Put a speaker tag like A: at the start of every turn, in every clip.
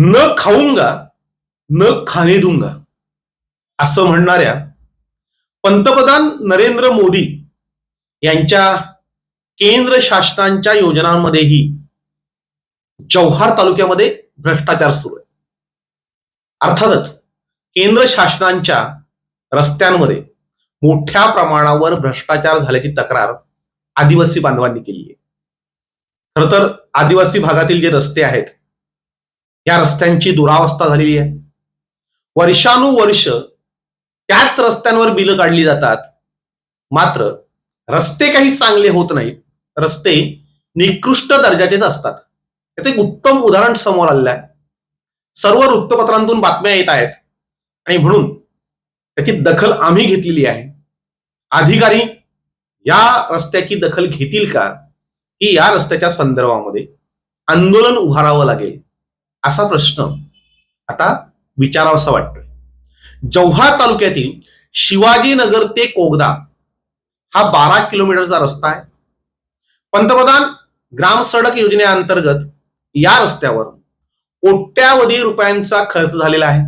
A: न खाऊंगा न खाणे दूंगा असं म्हणणाऱ्या पंतप्रधान नरेंद्र मोदी यांच्या केंद्र शासनाच्या योजनांमध्येही जव्हार तालुक्यामध्ये भ्रष्टाचार सुरू आहे. अर्थातच केंद्र शासनाच्या रस्त्यांमध्ये मोठ्या प्रमाणावर भ्रष्टाचार झाल्याची तक्रार आदिवासी बांधवांनी केली आहे. खर तर आदिवासी भागातील जे रस्ते आहेत या रस्त्यांची दुरावस्था झालेली आहे. वर्षानुवर्ष त्याच रस्त्यांवर बिलं काढली जातात. मात्र रस्ते काही चांगले होत नाहीत. रस्ते निकृष्ट दर्जाचेच असतात. त्याचं एक उत्तम उदाहरण समोर आलेलं आहे. सर्व वृत्तपत्रांतून बातम्या येत आहेत. आणि म्हणून त्याची दखल आम्ही घेतलेली आहे. अधिकारी या रस्त्याची दखल घेतील का? की या रस्त्याच्या संदर्भामध्ये आंदोलन उभारावं लागेल. असा प्रश्न आता विचारावासा वाटतोय. जव्हार तालुक्यातील शिवाजीनगर ते कोगदा हा बारा किलोमीटरचा रस्ता आहे. पंतप्रधान ग्राम सडक योजनेअंतर्गत या रस्त्यावर कोट्यावधी रुपयांचा खर्च झालेला आहे.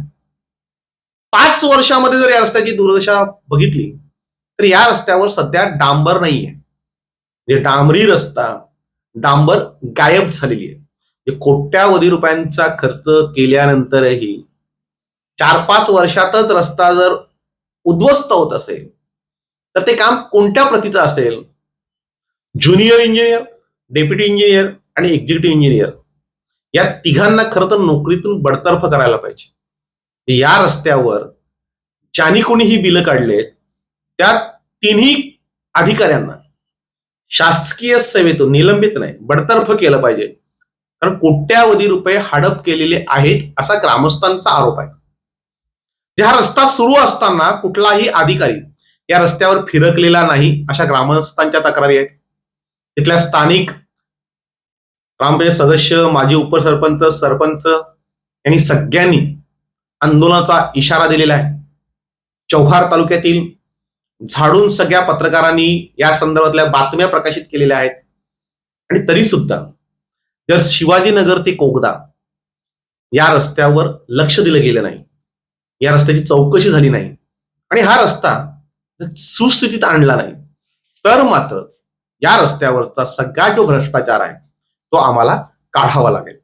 A: पाच वर्षामध्ये जर या रस्त्याची दुर्दशा बघितली तर या रस्त्यावर सध्या डांबर नाही आहे म्हणजे डांबरी रस्ता डांबर गायब झालेली आहे. कोट्यावधी रुपयांचा खर्च केल्यानंतरही चार पाच वर्षातच रस्ता जर उद्ध्वस्त होत असेल तर ते काम कोणत्या प्रतीचं असेल? ज्युनियर इंजिनियर डेप्युटी इंजिनियर आणि एक्झिक्युटिव्ह इंजिनियर. या तिघांना खरं तर नोकरीतून बडतर्फ करायला पाहिजे. या रस्त्यावर ज्यानी कोणी ही बिलं काढलेत त्या तिन्ही अधिकाऱ्यांना शासकीय सेवेतून निलंबित नाही बडतर्फ केलं पाहिजे. कारण कोट्यावधी रुपये हडप केलेले आहेत असा ग्रामस्थांचा आरोप आहे. म्हणजे हा रस्ता सुरू असताना कुठलाही अधिकारी या रस्त्यावर फिरकलेला नाही अशा ग्रामस्थांच्या तक्रारी आहेत. तिथल्या स्थानिक ग्रामपंचायत सदस्य माजी उपसरपंच सरपंच यांनी सगळ्यांनी आंदोलनाचा इशारा दिलेला आहे. चौहार तालुक्यातील झाडून सगळ्या पत्रकारांनी या संदर्भातल्या बातम्या प्रकाशित केलेल्या आहेत. आणि तरी सुद्धा तर शिवाजीनगर ते कोगदा या रस्त्यावर लक्ष दिलं गेलं नाही या रस्त्याची चौकशी झाली नाही आणि हा रस्ता सुस्थितीत आणला नाही तर मात्र या रस्त्यावरचा सगळा जो भ्रष्टाचार आहे तो आम्हाला काढावा लागेल.